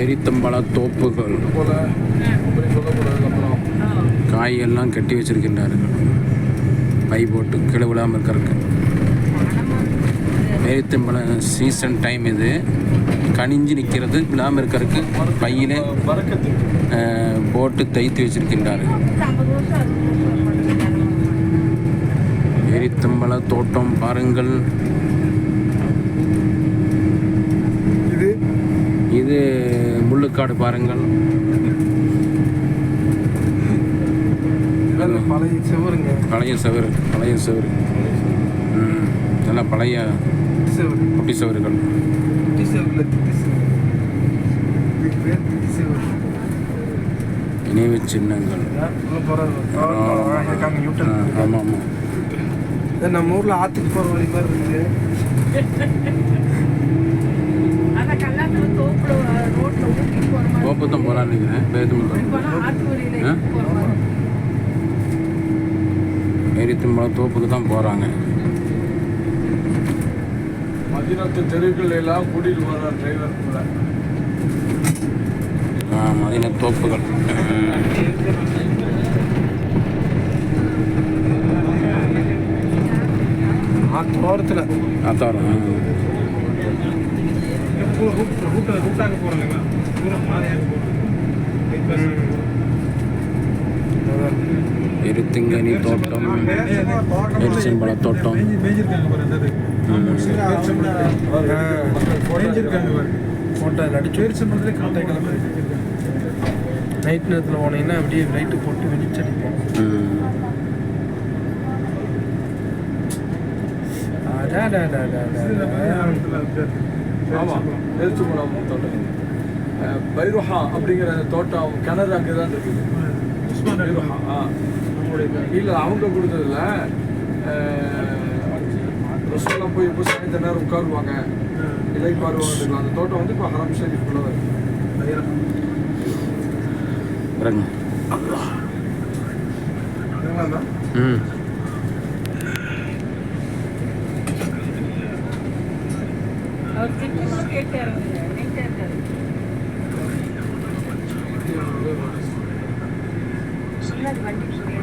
பேரித்தம்பழ தோப்புகள் காயெல்லாம் கட்டி வச்சிருக்கின்றார்கள். பை போட்டு கீழே விழாமல் இருக்கிறதுக்கு. பேரித்தம்பழ சீசன் டைம் இது. கனிஞ்சு நிற்கிறது விழாமல் இருக்கிறதுக்கு பையில் போட்டு தைத்து வச்சிருக்கின்றார்கள். பேரித்தம்பழ தோட்டம் பாருங்கள் இது இது முள்ளுக்காடு பாருங்கள். பழைய செவருங்க. பழைய செவரு பழைய செவரு. ம், நல்லா பழைய செவரு. குட்டி செவறுகள் குட்டி செவருல நினைவு சின்னங்கள். ஆமாம் ஆமாம் நம்ம ஊரில் ஆற்றுக்கு போகிற வழி மாதிரி இருக்குது. தான் போகலான்னு நினைக்கிறேன். மாதிரி பேரித்தம்பழம் தோப்புக்கு தான் போகிறாங்க மதினத்து தெருக்கள் எல்லாம் கூட்டிட்டு போகிற டிரைவர் கூட. மதின தோப்புகள். ஆற்று ஓரத்தில் அத்தாரம் ரூட்டாக போகிறாங்க தூரம் பாதையாக எருத்திங்கனி தோட்டம் எரிச்சம்பழ தோட்டம் ஃபோட்டோ அடிச்சு பேரிச்சம்பழத்துல காட்டாய் கிளம்பி நைட் நேரத்தில் போனீங்கன்னா அப்படியே லைட்டு போட்டு வெளிச்சடிப்போம் ம். ஆமாம் எரிச்சம்பழம் தோட்டம். பைருஹா அப்படிங்கிற தோட்டம் கிணறு அங்கே தான் இருக்குது. பைருஹா. ஆ. இல்லை அவங்க கொடுத்ததில்ல ரசோலாம் போய் இப்போ சாயந்தர நேரம் உட்காருவாங்க? இலை பாருவாங்க அந்த தோட்டம் வந்து இப்போ ஹரம் ஷரீஃப்குள்ள வருது ம். அவர் திட்டமா கேட்டாரு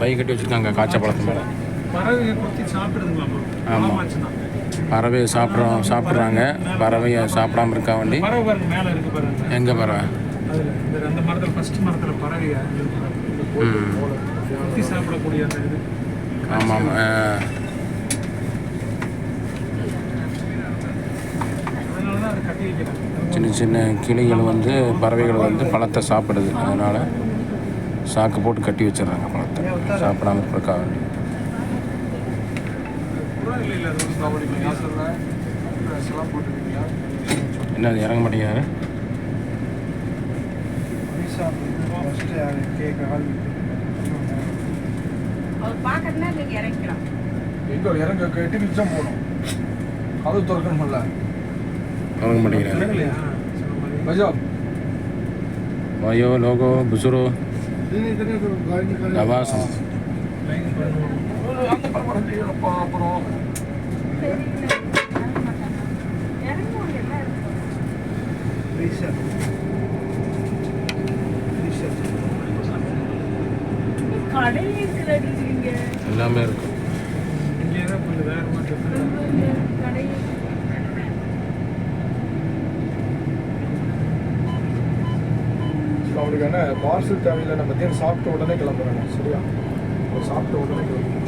பை கட்டி வச்சுருக்காங்க காய்ச்ச பழத்து மேலே. பறவை கொத்தி சாப்பிடுதுங்களாமா ஆமா. ஆமாச்சுன்னா பறவை சாப்பிட்றோம் சாப்பிட்றாங்க. பறவையை சாப்பிடாம இருக்கா வேண்டி. எங்கே பறவை? ஆமாம் ஆமாம் சின்ன சின்ன கிளிகள் வந்து பறவைகள் வந்து பழத்தை சாப்பிடுது. அதனால் சாக்கு போட்டு கட்டி வச்சிடுறாங்க பழத்தை சாப்பிடாம இருக்கா வேண்டி இல்லை இல்லை அது நான் படிப்பேன் நான் சொல்கிறேன் ட்ரெஸ்லாம் போட்டுருக்கீங்களா என்ன அது இறங்க மாட்டேங்கிறாரு இறங்க எட்டு நிமிஷம் போகணும். கதவு திறக்கணும்ல. இறங்க மாட்டேங்கிறாரு வயோ லோகோ புசுரோ. செய்யறப்பா அப்புறம் எல்லாம் இருக்கும். இங்கே தான் கொஞ்சம் வேகமாக என்ன பார்சல் தேவையில்லை. நம்ம மத்தியானம் சாப்பிட்ட உடனே கிளம்புறாங்க. சரியா? சாப்பிட்ட உடனே கிளம்புறோம்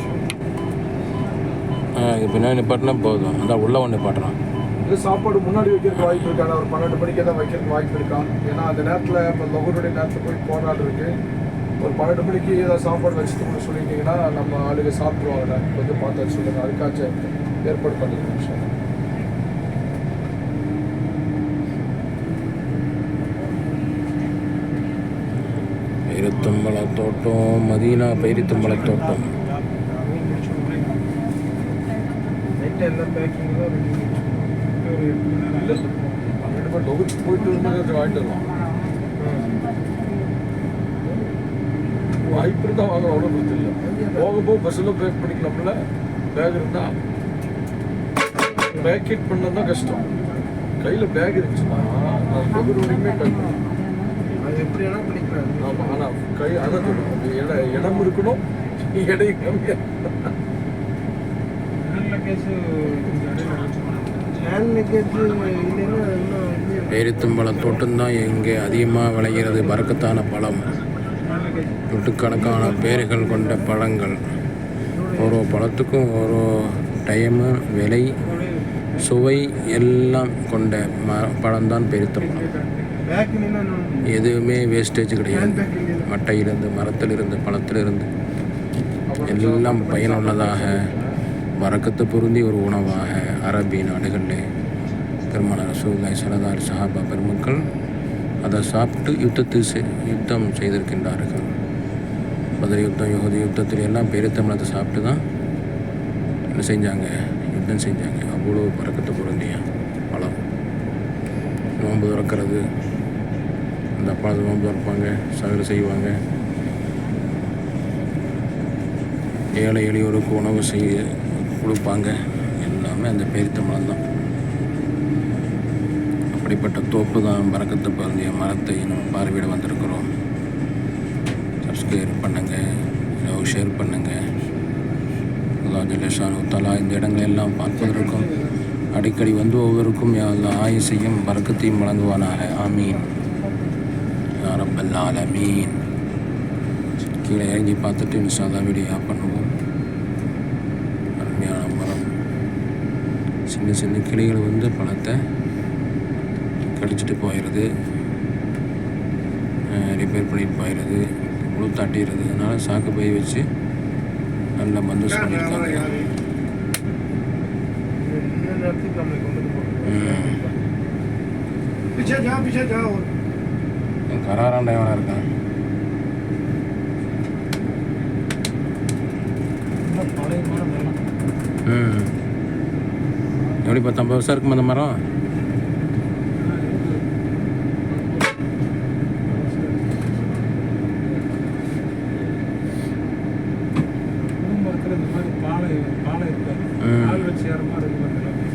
இது பின்னாடி நிப்பாட்டினா போதும். அதான் உள்ள ஒன்று நிப்பாட்டுறான். இல்லை சாப்பாடு முன்னாடி வைக்கிறதுக்கு வாய்ப்பு இருக்கா? ஒரு பன்னெண்டு மணிக்கே தான் வைக்கிறதுக்கு வாய்ப்பு இருக்கா? ஏன்னா அந்த நேரத்தில் இப்போ லொகருடைய நேரத்தில் போய் போராடு இருக்கு. ஒரு பன்னெண்டு மணிக்கு ஏதாவது சாப்பாடு வச்சுட்டு கூட சொல்லிட்டீங்கன்னா நம்ம ஆளுங்க சாப்பிடுவாங்க கொஞ்சம் பார்த்து சொல்லுங்க அதுக்காச்சும் ஏற்பாடு பண்ணிக்கணும் சார் இருபத்தி பேரித்தம்பழ தோட்டம் மதீனா பேரித்தம்பழ தோட்டம் நைட்டு எல்லாம் பேக்கிங் தான் ரெடி ஒரு எட்டு மணி நேரம் பன்னெண்டு பேர் தொகுத்து போயிட்டு மதீனா வாங்கிட்டு தோட்டம். வாய்ப்பு இருந்தால் வாங்க அவ்வளோ பிரச்சனை இல்லை போக போக பஸ்ஸில் பேக் பண்ணிக்கலாம்ல பேக் இருந்தால் பேக்கெட் பண்ணது தான் கஷ்டம். கையில் பேக் இருந்துச்சுன்னா நான் தொகுதி வரைக்குமே பேக் எப்படி வேணால் பண்ணிக்கலாம் ஆமாம் ஆனால் கை அதான் சொல்லணும் இடம் இடம் இருக்கணும். இடையும் கம்மியாக ஹேண்ட் லக்கேஜ் ஹேண்ட் லக்கேஜ் இல்லைன்னா இன்னும் இது பேரித்தம்பழ தோட்டம் தான் இங்கே அதிகமாக விளைகிறது. பறக்கத்தான பழம். நூற்றுக்கணக்கான பேர்கள் கொண்ட பழங்கள். ஒரு பழத்துக்கும் ஒரு டைமு விலை சுவை எல்லாம் கொண்ட ம பழம்தான் பெருத்தம்பழம் இன்னும் எதுவுமே வேஸ்டேஜ் கிடையாது. மட்டையிலிருந்து மரத்திலிருந்து பழத்திலிருந்து. எல்லாம் பயனுள்ளதாக வரக்கத்து பொருந்தி ஒரு உணவாக அரபி நாடுகளில் பெருமான ரசூல்லாய் சலதார் சஹாபா பெருமக்கள் அதை சாப்பிட்டு யுத்தத்து யுத்தம் செய்திருக்கின்றார்கள். பதில் யுத்தம் யுகதி யுத்தத்தில் எல்லாம் பெருத்தமிழத்தை சாப்பிட்டு தான் என்ன செஞ்சாங்க? யுத்தம் செஞ்சாங்க. அவ்வளோ பறக்கத்து பொருந்திய பழம். நோன்பு திறக்கிறது அந்த அப்பா நோம்பு திறப்பாங்க சகரு செய்வாங்க. ஏழை எளியோருக்கு உணவு செய்ய கொடுப்பாங்க. எல்லாமே அந்த பேரித்தம்பழம் தான் அப்படிப்பட்ட தோப்பு தான் பறக்கத்து பருந்திய மரத்தை நம்ம பார்வையிட வந்திருக்கிறோம். சப்ஸ்கிரைப் பண்ணுங்கள் லவ் ஷேர் பண்ணுங்கள் அல்லா ஜல்லேஷானு தலா இந்த இடங்களை எல்லாம் பார்ப்பதற்கும் அடிக்கடி வந்து ஒவ்வொருக்கும் எல்லா ஆயுசையும் பறக்கத்தையும் வழங்குவானாக. ஆமீன். ரப்பல் ஆலமீன் கீழே இறங்கி பார்த்துட்டு இன்ஷால்லா வீடியோ ஆஃப் பண்ணுவோம் அருமையான மரம் சின்ன சின்ன கிளிகள் வந்து பழத்தை கடிச்சிட்டு போயிடுது ரிப்பேர் பண்ணிட்டு போயிடுது முழு தட்டிடுது அதனால் சாக்கு பை வச்சு நல்லா பந்தோஸ் பண்ணியிருக்காங்க இன்னும் நேரத்துக்கு நம்மளை கொண்டு போகிறோம் ம். पीछे जाओ पीछे जाओ கராரான டிரைவராக இருக்கான் ம். எப்படி பத்தொம்பது வருஷம் இருக்கும் அந்த மரம்?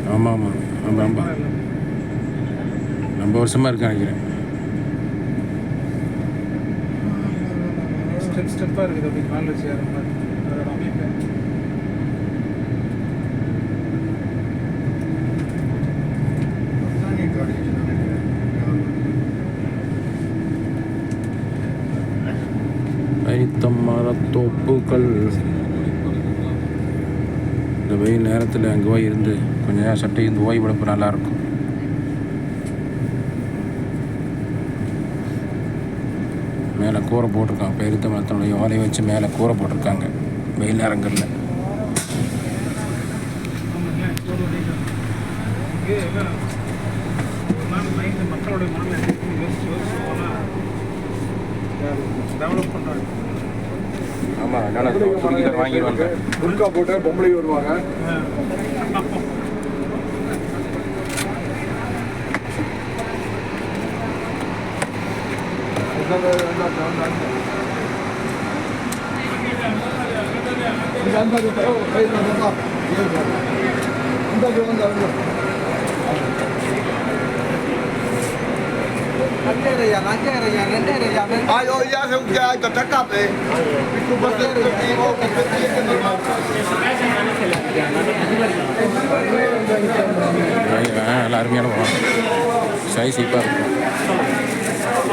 ஆமாம் ஆமாம் ஆமாம் ஆமாம் ரொம்ப வருஷமாக இருக்கேன் நினைக்கிறேன். ஸ்டெப் ஸ்டெப்பாக இருக்குது அப்படி கால் வச்சு ஏற மாதிரி. அதோட அமைப்பு. மரத்தோப்புகள் இந்த வெயில் நேரத்தில் அங்கே போய் இருந்து கொஞ்ச நேரம் சட்டை இருந்து ஓய்வு எடுப்பு நல்லாயிருக்கும் மேலே கூரை போட்டிருக்காங்க. பெருத்த மரத்தினுடைய ஓலையை வச்சு மேலே கூரை போட்டிருக்காங்க. வெயில் நேரங்களில். மக்களுடைய மனநிலை டெவலப் பண்ணுறாங்க ஆமாம் வாங்கிடுவாங்க. புல்கா போட்டு பொம்பளை வருவாங்க. இந்தாங்க, இந்தாங்க, இந்தாங்க. இங்க அந்த இது, ஓ, கை இந்தாங்க, இந்தாங்க. இந்தாங்க, இந்தாங்க, இந்தாங்க. Ai ơi, ra theo ra cho tất cả đi. நல்லா அருமையான பழம் சைஸ் இப்போ இருக்கும்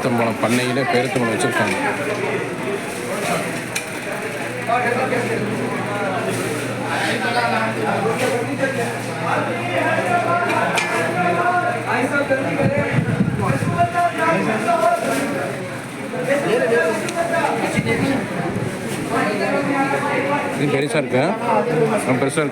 பேரு பேருத்தம்பழம் பண்ணையில் பேருத்தம்பழம் வச்சுருக்காங்க. இது பெருசாக இருக்கு. ரொம்ப பெருசாக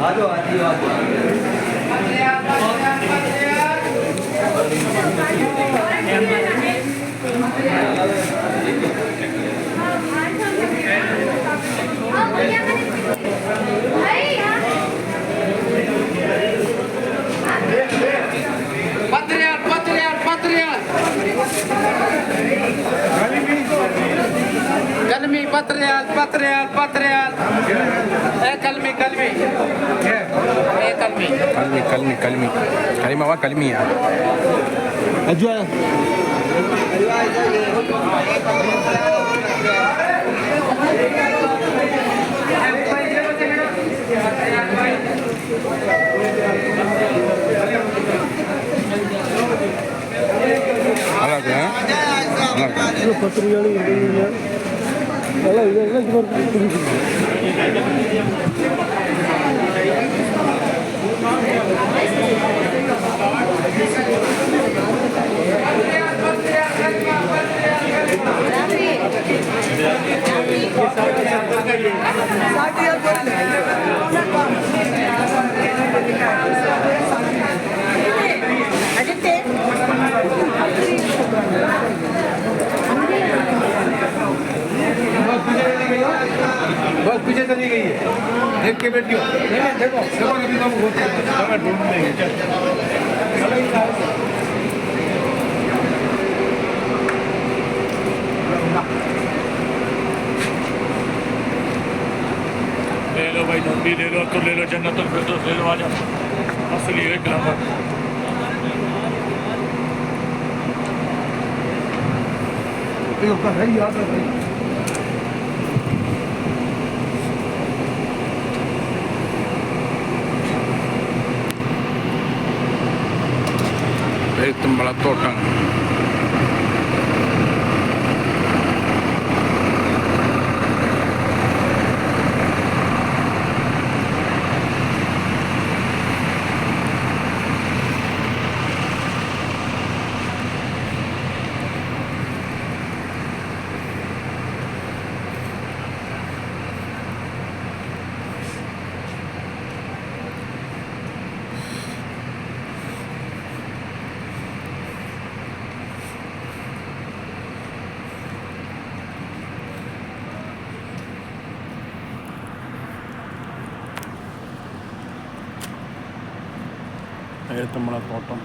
இருக்குது Patrial, Kalmi, patrial, patrial, patrial. Eh, kalmi, kalmi. Eh, kalmi. கல்வி கல்வி கல்வி களிமாவா கல்மியா நல்லா இருக்கு நல்லா இருக்கு பத்து ரூபாய் நல்லா இதெல்லாம் சுமார் चली गई है। देख के बैठियो। नहीं नहीं देखो देखो अभी होते हैं। ढूंढ लेंगे चल ले लो भाई नंदी ले लो तो ले लो जन्नत फिरदौस ले लो आ जाओ असली है ग्लैमर ये उसका है याद है затока. എഴുത്തമ്പളത്തോട്ടം